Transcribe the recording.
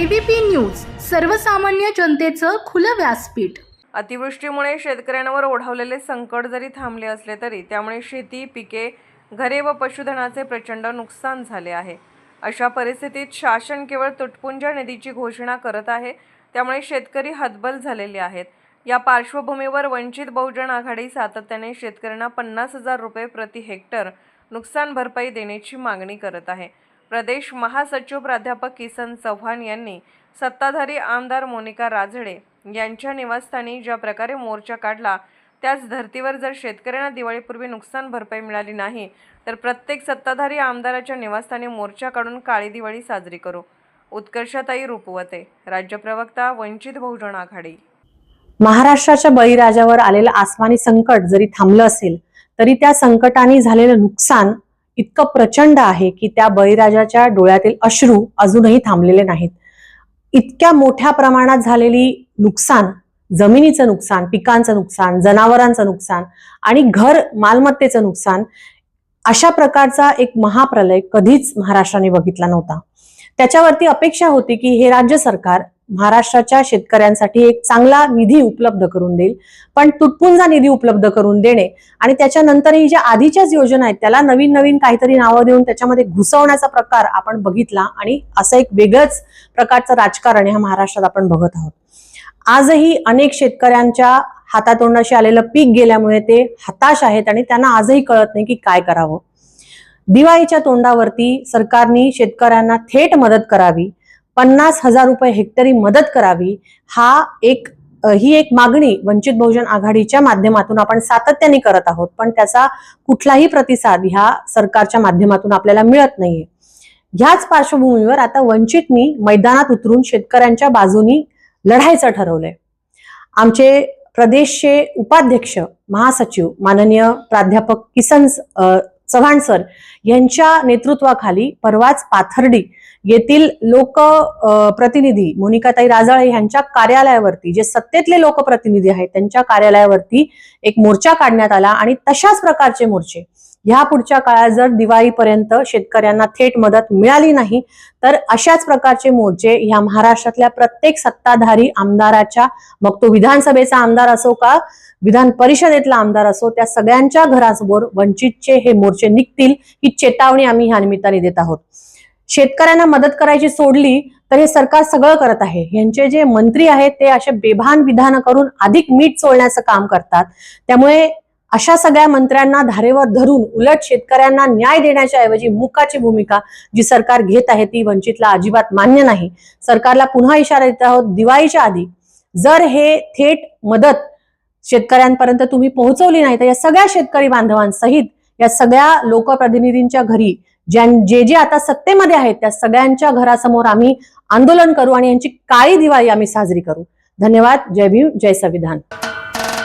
ABP news सर्वसामान्य जनतेचं खुलं व्यासपीठ. अतिवृष्टीमुळे शेतकऱ्यांवर ओढावलेले संकट जरी थांबले असले तरी त्यामुळे शेती पिके घरे व पशुधनाचे प्रचंड नुकसान झाले आहे. अशा परिस्थितीत शासन केवळ तुटपुंजा निधीची घोषणा करत आहे त्यामुळे शेतकरी हतबल झालेले आहेत. या पार्श्वभूमीवर वंचित बहुजन आघाडी सातत्याने शेतकऱ्यांना पन्नास हजार रुपये प्रति हेक्टर नुकसान भरपाई देण्याची मागणी करत आहे. प्रदेश महासचिव प्राध्यापक किसन चव्हाण यांनी सत्ताधारी आमदार मोनिका राजळे यांच्या निवासस्थानी ज्या प्रकारे मोर्चा काढला त्याच धर्तीवर जर शेतकऱ्यांना दिवाळीपूर्वी नुकसान भरपाई मिळाली नाही तर प्रत्येक सत्ताधारी आमदाराच्या निवासस्थानी मोर्चा काढून काळी दिवाळी साजरी करू. उत्कर्षताई रूपवते राज्य प्रवक्ता वंचित बहुजन आघाडी. महाराष्ट्राच्या बळीराजावर आलेलं आसमानी संकट जरी थांबलं असेल तरी त्या संकटाने झालेलं नुकसान इतकं प्रचंड आहे की त्या बळीराजाच्या डोळ्यातील अश्रू अजूनही थांबलेले नाहीत. इतक्या मोठ्या प्रमाणात झालेली नुकसान जमिनीचं नुकसान पिकांचं नुकसान जनावरांचं नुकसान आणि घर मालमत्तेचं नुकसान अशा प्रकारचा एक महाप्रलय कधीच महाराष्ट्राने बघितला नव्हता. त्याच्यावरती अपेक्षा होती की हे राज्य सरकार महाराष्ट्राच्या शेतकऱ्यांसाठी एक चांगला निधी उपलब्ध करून देईल. पण तुटपुंजा निधी उपलब्ध करून देणे आणि त्याच्यानंतरही ज्या आधीच्याच योजना आहेत त्याला नवीन नवीन काहीतरी नावं देऊन त्याच्यामध्ये घुसवण्याचा प्रकार आपण बघितला आणि असं एक वेगळंच प्रकारचं राजकारण ह्या महाराष्ट्रात आपण बघत आहोत. आजही अनेक शेतकऱ्यांच्या हातातोंडाशी आलेलं पीक गेल्यामुळे ते हताश आहेत आणि त्यांना आजही कळत नाही की काय करावं. दिवाळीच्या तोंडावरती सरकारने शेतकऱ्यांना थेट मदत करावी पन्नास हजार रुपये हेक्टरी मदत करावी हा एक ही एक मागणी वंचित बहुजन आघाडीच्या माध्यमातून आपण सातत्याने करत आहोत. पण त्याचा कुठलाही प्रतिसाद ह्या सरकारच्या माध्यमातून आपल्याला मिळत नाहीये. ह्याच पार्श्वभूमीवर आता वंचितनी मैदानात उतरून शेतकऱ्यांच्या बाजूनी लढायचं ठरवलंय. आमचे प्रदेशचे उपाध्यक्ष महासचिव माननीय प्राध्यापक किसन चव्हाण सर यांच्या नेतृत्वाखाली परवाच पाथर्डी येथील लोक प्रतिनिधी मोनिकाताई राजाळे यांच्या कार्यालयावरती जे सत्तेतले लोकप्रतिनिधी आहेत त्यांच्या कार्यालयावरती एक मोर्चा काढण्यात आला आणि तशाच प्रकारचे मोर्चे ह्या पुढच्या काळात जर दिवाळीपर्यंत शेतकऱ्यांना थेट मदत मिळाली नाही तर अशाच प्रकारचे मोर्चे ह्या महाराष्ट्रातल्या प्रत्येक सत्ताधारी आमदाराच्या मग तो विधानसभेचा आमदार असो का विधान परिषदेतला आमदार असो त्या सगळ्यांच्या घरासमोर वंचितचे हे मोर्चे निघतील ही चेतावणी आम्ही ह्या निमित्ताने देत आहोत. शेतकऱ्यांना मदत करायची सोडली तर हे सरकार सगळं करत आहे. यांचे जे मंत्री आहेत ते असे बेभान विधानं करून अधिक मीठ चोळण्याचं काम करतात. त्यामुळे अशा सगळ्या मंत्र्यांना धारेवर धरून उलट शेतकऱ्यांना न्याय देण्याच्या ऐवजी मुकाची भूमिका जी सरकार घेत आहे ती वंचितला अजिबात मान्य नाही. सरकारला पुन्हा इशारा देत आहोत दिवाळीच्या आधी. जर हे थेट मदत शेतकऱ्यांपर्यंत तुम्ही पोहोचवली नाही तर या सगळ्या शेतकरी बांधवांसहित या सगळ्या लोकप्रतिनिधींच्या घरी ज्यां जे जे आता सत्तेमध्ये आहेत त्या सगळ्यांच्या घरासमोर आम्ही आंदोलन करू आणि यांची काळी दिवाळी आम्ही साजरी करू. धन्यवाद. जय भीम. जय संविधान.